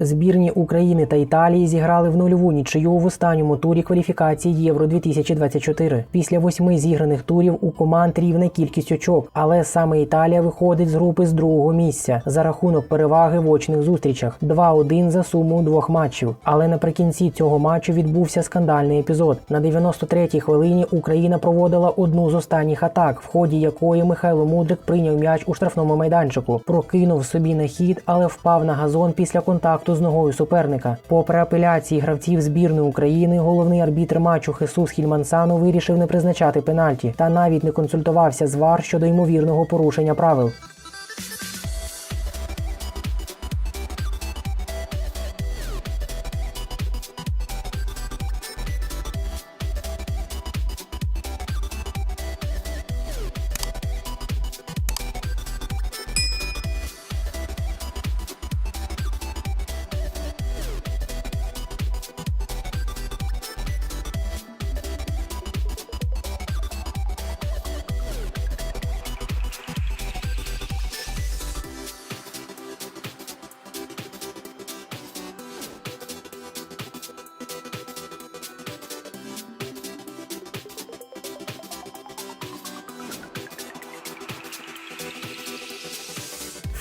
Збірні України та Італії зіграли в нульову нічию в останньому турі кваліфікації Євро 2024. Після восьми зіграних турів у команд рівна кількість очок, але саме Італія виходить з групи з другого місця за рахунок переваги в очних зустрічах 2-1 за суму двох матчів. Але наприкінці цього матчу відбувся скандальний епізод. На 93-й хвилині Україна проводила одну з останніх атак, в ході якої Михайло Мудрик прийняв м'яч у штрафному майданчику, прокинув собі на хід, але впав на газон після контакту з ногою суперника. Попри апеляції гравців збірної України, головний арбітр матчу Хесус Хільмансану вирішив не призначати пенальті та навіть не консультувався з ВАР щодо ймовірного порушення правил.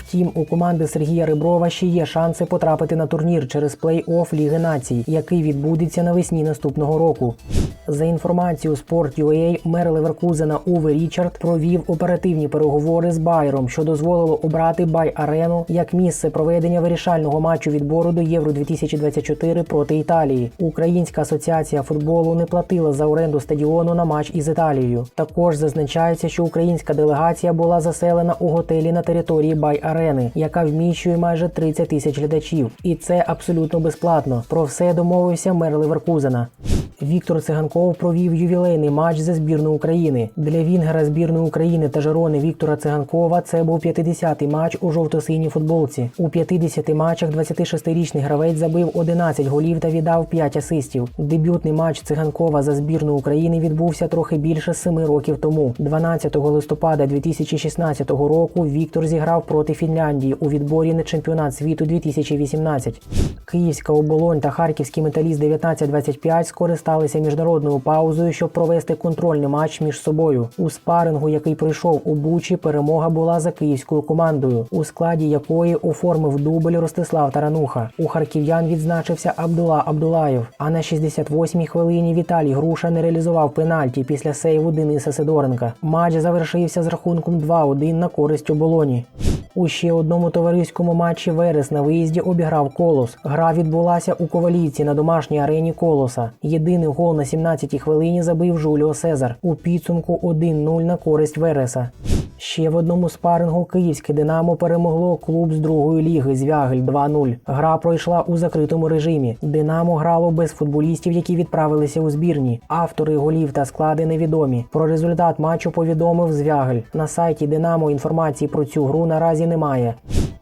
Втім, у команди Сергія Риброва ще є шанси потрапити на турнір через плей-офф Ліги націй, який відбудеться навесні наступного року. За інформацією Sport.ua, мер Леверкузена Уве Річард провів оперативні переговори з Байером, що дозволило обрати Бай-Арену як місце проведення вирішального матчу відбору до Євро 2024 проти Італії. Українська асоціація футболу не платила за оренду стадіону на матч із Італією. Також зазначається, що українська делегація була заселена у готелі на території Бай-Арени, яка вміщує майже 30 тисяч глядачів, і це абсолютно безплатно. Про все домовився мер Леверкузена. Віктор Циганков провів ювілейний матч за збірну України. Для Вінгера збірної України та Жерони Віктора Циганкова це був 50-й матч у жовто-синій футболці. У 50 матчах 26-річний гравець забив 11 голів та віддав 5 асистів. Дебютний матч Циганкова за збірну України відбувся трохи більше 7 років тому. 12 листопада 2016 року Віктор зіграв проти Фінляндії у відборі на чемпіонат світу 2018. Київська оболонь та харківський металіст 1925 скористалися міжнародною паузою, щоб провести контрольний матч між собою. У спарингу, який пройшов у Бучі, перемога була за київською командою, у складі якої оформив дубль Ростислав Тарануха. У харків'ян відзначився Абдула Абдулаєв. А на 68-й хвилині Віталій Груша не реалізував пенальті після сейву Дениса Сидоренка. Матч завершився з рахунком 2-1 на користь оболоні. У ще одному товариському матчі Верес на виїзді обіграв Колос. Гра відбулася у Ковалівці на домашній арені Колоса. Єдиний гол на 17-й хвилині забив Жуліо Сезар. У підсумку 1-0 на користь Вереса. Ще в одному спарингу київське Динамо перемогло клуб з другої ліги Звягель 2-0. Гра пройшла у закритому режимі. Динамо грало без футболістів, які відправилися у збірні. Автори голів та склади невідомі. Про результат матчу повідомив Звягель. На сайті Динамо інформації про цю гру наразі немає.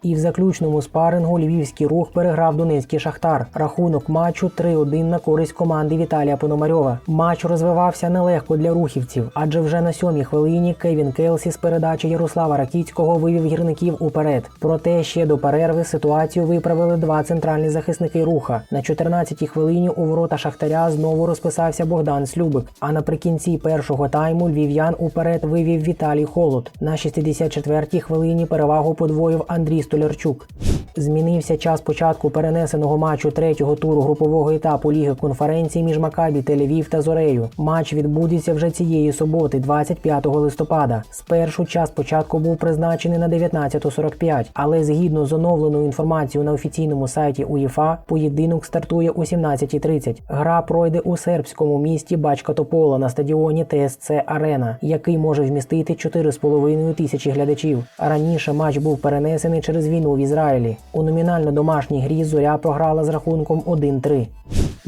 І в заключному спарингу львівський рух переграв Донецький Шахтар. Рахунок матчу 3-1 на користь команди Віталія Пономарьова. Матч розвивався нелегко для рухівців, адже вже на сьомій хвилині Кевін Келсі з передачі Ярослава Ракіцького вивів гірників уперед. Проте ще до перерви ситуацію виправили два центральні захисники руха. На 14-й хвилині у ворота Шахтаря знову розписався Богдан Слюбик. А наприкінці першого тайму львів'ян уперед вивів Віталій Холод. На 64-й хвилині перевагу подвоїв Андрій Столярчук. Змінився час початку перенесеного матчу третього туру групового етапу Ліги конференції між Макабі Тель-Авів та Зорею. Матч відбудеться вже цієї суботи, 25 листопада. Спершу час початку був призначений на 19.45, але згідно з оновленою інформацією на офіційному сайті УЄФА, поєдинок стартує о 17.30. Гра пройде у сербському місті Бачка Топола на стадіоні ТСЦ Арена, який може вмістити 4,5 тисячі глядачів. Раніше матч був перенесений через війну в Ізраїлі. У номінально домашній грі зоря програла з рахунком 1-3.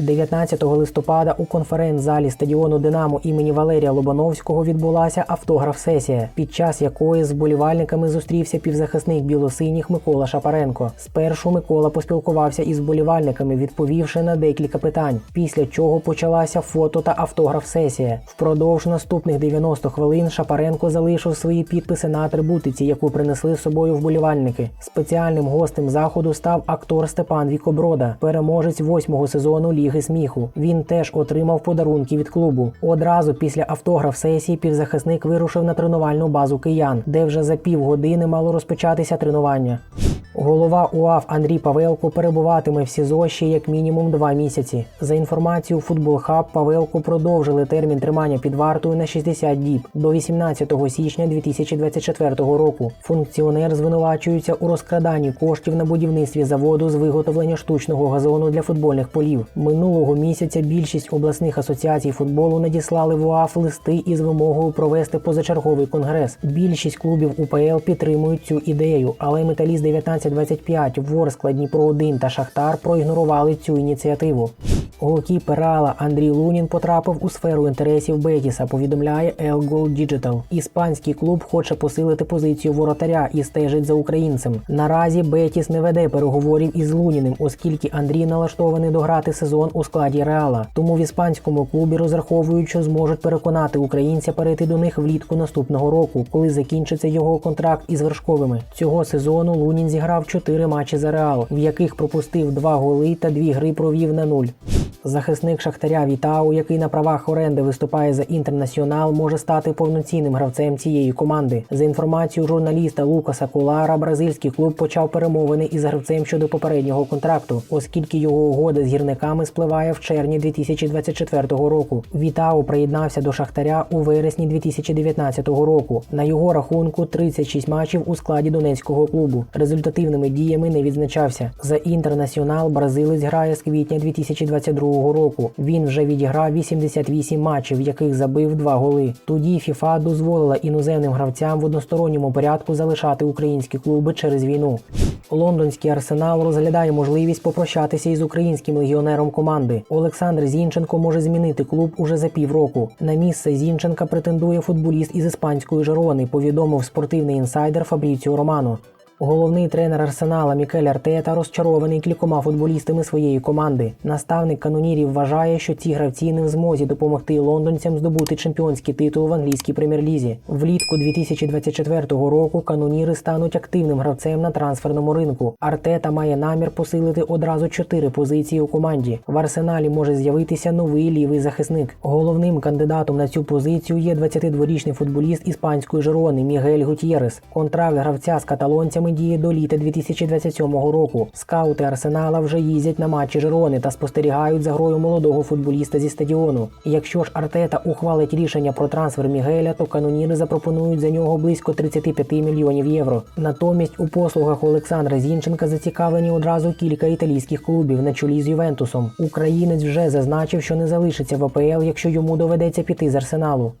19 листопада у конференц-залі стадіону Динамо імені Валерія Лобановського відбулася автограф-сесія, під час якої з болівальниками зустрівся півзахисник білосиніх Микола Шапаренко. Спершу Микола поспілкувався із вболівальниками, відповівши на декілька питань. Після чого почалася фото та автограф-сесія. Впродовж наступних 90 хвилин Шапаренко залишив свої підписи на атрибутиці, яку принесли з собою вболівальники. Спеціальним гостем заходу став актор Степан Вікоброда, переможець восьмого сезону Ліги сміху. Він теж отримав подарунки від клубу. Одразу після автограф-сесії півзахисник вирушив на тренувальну базу киян, де вже за півгодини мало розпочатися тренування. Голова УАФ Андрій Павелко перебуватиме в СІЗО ще як мінімум два місяці. За інформацією Футбол Хаб, Павелко продовжили термін тримання під вартою на 60 діб до 18 січня 2024 року. Функціонер звинувачується у розкраданні коштів на будівництві заводу з виготовлення штучного газону для футбольних полів. Минулого місяця більшість обласних асоціацій футболу надіслали в УАФ листи із вимогою провести позачерговий конгрес. Більшість клубів УПЛ підтримують цю ідею, але металіст 1925, Ворскла, Дніпро 1 та Шахтар проігнорували цю ініціативу. Голкіпер Реала Андрій Лунін потрапив у сферу інтересів Бетіса, повідомляє El Gol Digital. Іспанський клуб хоче посилити позицію воротаря і стежить за українцем. Наразі Бетіс не веде переговорів із Луніним, оскільки Андрій налаштований дограти сезон у складі Реала. Тому в іспанському клубі розраховують, що зможуть переконати українця перейти до них влітку наступного року, коли закінчиться його контракт із вершковими. Цього сезону Лунін зіграв 4 матчі за Реал, в яких пропустив 2 голи та 2 гри провів на нуль. Захисник Шахтаря Вітау, який на правах оренди виступає за інтернаціонал, може стати повноцінним гравцем цієї команди. За інформацією журналіста Лукаса Кулара, бразильський клуб почав перемовини із гравцем щодо попереднього контракту, оскільки його угода з гірниками спливає в червні 2024 року. Вітау приєднався до Шахтаря у вересні 2019 року. На його рахунку 36 матчів у складі донецького клубу. Результативними діями не відзначався. За інтернаціонал бразилець грає з квітня 2022 року. Він вже відіграв 88 матчів, в яких забив 2 голи. Тоді ФІФА дозволила іноземним гравцям в односторонньому порядку залишати українські клуби через війну. Лондонський арсенал розглядає можливість попрощатися із українським легіонером команди. Олександр Зінченко може змінити клуб уже за півроку. На місце Зінченка претендує футболіст із іспанської Жерони, повідомив спортивний інсайдер Фабріціо Романо. Головний тренер Арсенала Мікель Артета розчарований кількома футболістами своєї команди. Наставник канонірів вважає, що ці гравці не в змозі допомогти лондонцям здобути чемпіонський титул в англійській прем'єр-лізі. Влітку 2024 року каноніри стануть активним гравцем на трансферному ринку. Артета має намір посилити одразу чотири позиції у команді. В арсеналі може з'явитися новий лівий захисник. Головним кандидатом на цю позицію є 22-річний футболіст іспанської Жерони Мігель Гутєрес. Контракт гравця з каталонцями діє до літа 2027 року. Скаути Арсенала вже їздять на матчі Жерони та спостерігають за грою молодого футболіста зі стадіону. Якщо ж Артета ухвалить рішення про трансфер Мігеля, то каноніри запропонують за нього близько 35 мільйонів євро. Натомість у послугах Олександра Зінченка зацікавлені одразу кілька італійських клубів на чолі з Ювентусом. Українець вже зазначив, що не залишиться в АПЛ, якщо йому доведеться піти з арсеналу.